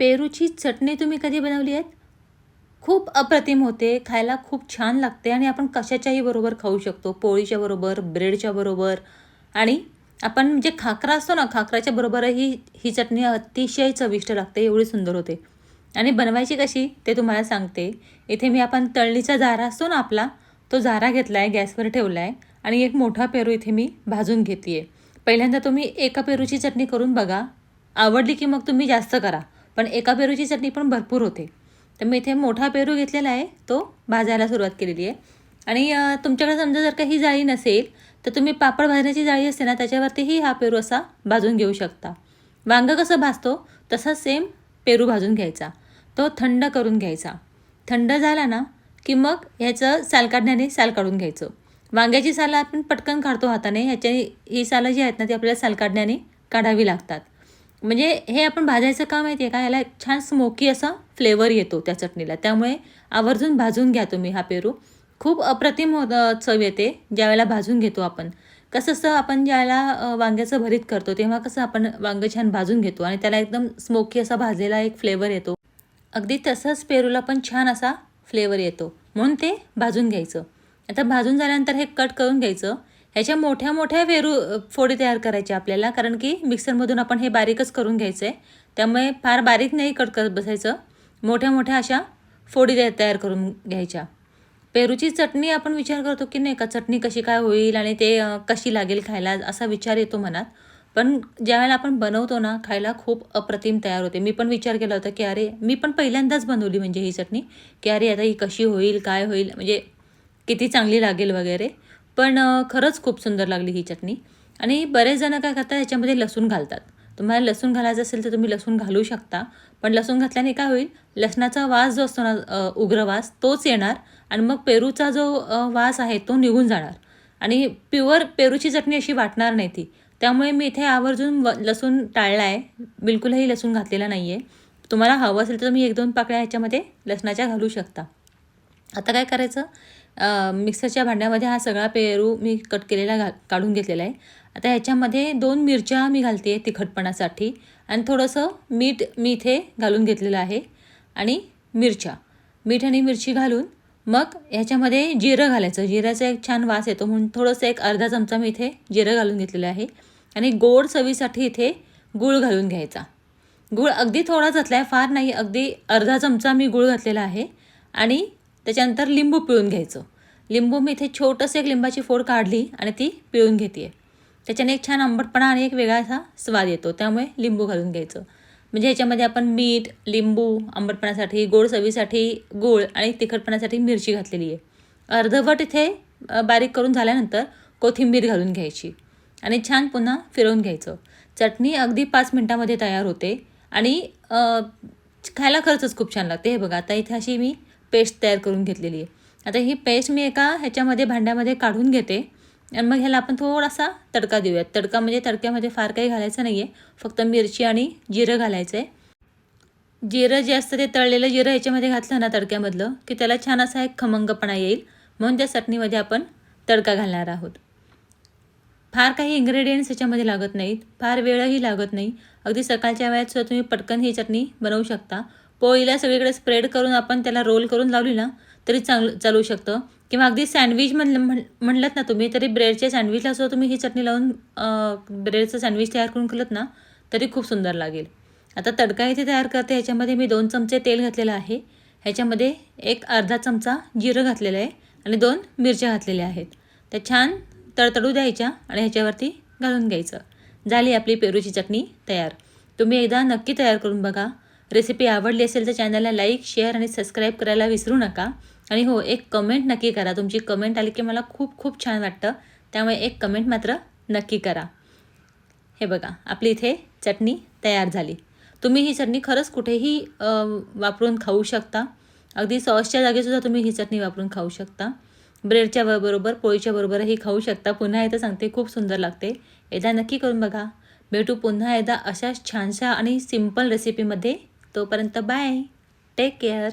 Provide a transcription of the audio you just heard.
पेरूची चटणी तुम्ही कधी बनवली आहेत? खूप अप्रतिम होते खायला खूप छान लागते आणि आपण कशाच्याही बरोबर खाऊ शकतो. पोळीच्या बरोबर ब्रेडच्या बरोबर आणि आपण जे खाकरा असतो ना खाकराच्या बरोबरही ही चटणी अतिशय चविष्ट लागते एवढी सुंदर होते. आणि बनवायची कशी? ते तुम्हाला सांगते. इथे मी आपण तळणीचा जारा असतो ना आपला तो जारा घेतला आहे गॅसवर ठेवला आहे आणि एक मोठा पेरू इथे मी भाजून घेते आहे पहिल्यांदा तुम्ही एका पेरूची चटणी करून बघा. आवडली की मग तुम्ही जास्त करा. पण एका पेरूची चटणी पण भरपूर होते. तर मी इथे मोठा पेरू घेतलेला आहे तो भाजायला सुरुवात केलेली आहे. आणि तुमच्याकडे समजा जर का ही जाळी नसेल तर तुम्ही पापड भाजण्याची जाळी असते ना त्याच्यावरतीही हा पेरू असा भाजून घेऊ शकता. वांगं कसं भाजतो तसा सेम पेरू भाजून घ्यायचा. तो थंड करून घ्यायचा. थंड झाला ना की मग ह्याचं साल काढण्याने साल काढून घ्यायचं. वांग्याची सालं आपण पटकन काढतो हाताने ह्याच्याने ही सालं जी आहेत ना ती आपल्याला साल काढण्याने काढावी लागतात. म्हणजे हे आपण भाजायचं का माहिती आहे का? याला एक छान स्मोकी असा फ्लेवर येतो त्या चटणीला. त्यामुळे आवर्जून भाजून घ्या तुम्ही हा पेरू. खूप अप्रतिम होत चव येते ज्यावेळेला भाजून घेतो आपण. कसं असं आपण ज्यावेळेला वांग्याचं भरीत करतो तेव्हा कसं आपण वांगं छान भाजून घेतो आणि त्याला एकदम स्मोकी असा भाजलेला एक फ्लेवर येतो. अगदी तसंच पेरूला पण छान असा फ्लेवर येतो. म्हणून ते भाजून घ्यायचं. आता भाजून झाल्यानंतर हे कट करून घ्यायचं. ह्याच्या मोठ्या मोठ्या वेरू फोडी तयार करायच्या आपल्याला कारण की मिक्सरमधून आपण हे बारीकच करून घ्यायचं आहे त्यामुळे फार बारीक नाही कट करत बसायचं. मोठ्या मोठ्या अशा फोडी तयार करून घ्यायच्या. पेरूची चटणी आपण विचार करतो की नाही का चटणी कशी काय होईल आणि ते कशी लागेल खायला असा विचार येतो मनात. पण ज्यावेळेला आपण बनवतो ना खायला खूप अप्रतिम तयार होते. मी पण विचार केला होता की अरे मी पण पहिल्यांदाच बनवली म्हणजे ही चटणी. की अरे आता ही कशी होईल काय होईल म्हणजे किती चांगली लागेल वगैरे. पण खरंच खूप सुंदर लागली ही चटणी. आणि बरेच जण काय करतात ह्याच्यामध्ये लसूण घालतात. तुम्हाला लसूण घालायचं असेल तर तुम्ही लसूण घालू शकता. पण लसूण घातल्याने काय होईल लसणाचा वास जो असतो ना उग्र वास तोच येणार आणि मग पेरूचा जो वास आहे तो निघून जाणार. आणि प्युअर पेरूची चटणी अशी वाटणार नाही ती. त्यामुळे मी इथे आवर्जून व लसूण टाळला आहे बिलकुलही लसूण घातलेला नाही आहे तुम्हाला हवं असेल तर तुम्ही एक दोन पाकळ्या ह्याच्यामध्ये लसणाच्या घालू शकता. आता काय करायचं मिक्सरच्या भांड्यामध्ये हा सगळा पेरू मी कट केलेला घा काढून घेतलेला आहे. आता ह्याच्यामध्ये दोन मिरच्या मी घालते आहे तिखटपणासाठी आणि थोडंसं मीठ मी इथे घालून घेतलेलं आहे आणि मिरच्या. मीठ आणि मिरची घालून मग ह्याच्यामध्ये जिरं घालायचं. जिऱ्याचा एक छान वास येतो म्हणून थोडंसं एक अर्धा चमचा मी इथे जिरं घालून घेतलेलं आहे आणि गोड चवीसाठी इथे गूळ घालून घ्यायचा. गूळ अगदी थोडा घातला आहे फार नाही अगदी अर्धा चमचा मी गूळ घातलेला आहे आणि त्याच्यानंतर लिंबू पिळून घ्यायचं. लिंबू मी इथे छोटंसं एक लिंबाची फोड काढली आणि ती पिळून घेते त्याच्याने एक छान आंबटपणा आणि एक वेगळा असा स्वाद येतो. त्यामुळे लिंबू घालून घ्यायचं. म्हणजे ह्याच्यामध्ये आपण मीठ लिंबू आंबटपणासाठी गोड चवीसाठी गूळ आणि तिखटपणासाठी मिरची घातलेली आहे. अर्धवट इथे बारीक करून झाल्यानंतर कोथिंबीर घालून घ्यायची आणि छान पुन्हा फिरवून घ्यायचं. चटणी अगदी पाच मिनटामध्ये तयार होते आणि खायला खरंच खूप छान लागते. हे बघा आता इथे अशी मी पेस्ट तयार करून घेतलेली आहे. आता ही पेस्ट मी एका ह्याच्यामध्ये भांड्यामध्ये काढून घेते. आणि मग ह्याला आपण थोडासा तडका देऊयात. तडका म्हणजे तडक्यामध्ये फार काही घालायचं नाही आहे फक्त मिरची आणि जिरं घालायचं आहे जिरं जे असतं ते तळलेलं जिरं ह्याच्यामध्ये घातलं ना तडक्यामधलं की त्याला छान असा एक खमंगपणा येईल. म्हणून त्या चटणीमध्ये आपण तडका घालणार आहोत. फार काही इन्ग्रेडियंट्स ह्याच्यामध्ये लागत नाहीत. फार वेळही लागत नाही. अगदी सकाळच्या वेळात सुद्धा तुम्ही पटकन ही चटणी बनवू शकता. पोळीला सगळीकडे स्प्रेड करून आपण त्याला रोल करून लावली ना तरी चांगलं चालू शकतं. किंवा अगदी सँडविच म्हणलं म्हण म्हणलं ना तुम्ही तरी ब्रेडच्या सँडविचला सुद्धा तुम्ही ही चटणी लावून ब्रेडचं सँडविच तयार करून केलं ना तरी खूप सुंदर लागेल. आता तडका इथे तयार करते ह्याच्यामध्ये मी दोन चमचे तेल घातलेलं आहे. ह्याच्यामध्ये एक अर्धा चमचा जिरं घातलेलं आहे आणि दोन मिरच्या घातलेल्या आहेत. त्या छान तडतडू द्यायच्या आणि ह्याच्यावरती घालून घ्यायचं. झाली आपली पेरूची चटणी तयार. तुम्ही एकदा नक्की तयार करून बघा. रेसिपी आवडली असेल तर चॅनलला लाईक शेअर आणि सबस्क्राईब करायला विसरू नका. आणि हो एक कमेंट नक्की करा. तुमची कमेंट आली की मला खूप खूप छान वाटतं. त्यामुळे एक कमेंट मात्र नक्की करा. हे बघा आपली इथे चटणी तयार झाली. तुम्ही ही चटणी खरंच कुठेही वापरून खाऊ शकता. अगदी सॉसच्या जागेसुद्धा तुम्ही ही चटणी वापरून खाऊ शकता. ब्रेडच्या बरोबर पोळीच्या बरोबरही खाऊ शकता. पुन्हा एकदा सांगते खूप सुंदर लागते. एकदा नक्की करून बघा. भेटू पुन्हा एकदा अशाच छानशा आणि सिंपल रेसिपीमध्ये तोपर्यंत बाय. Take care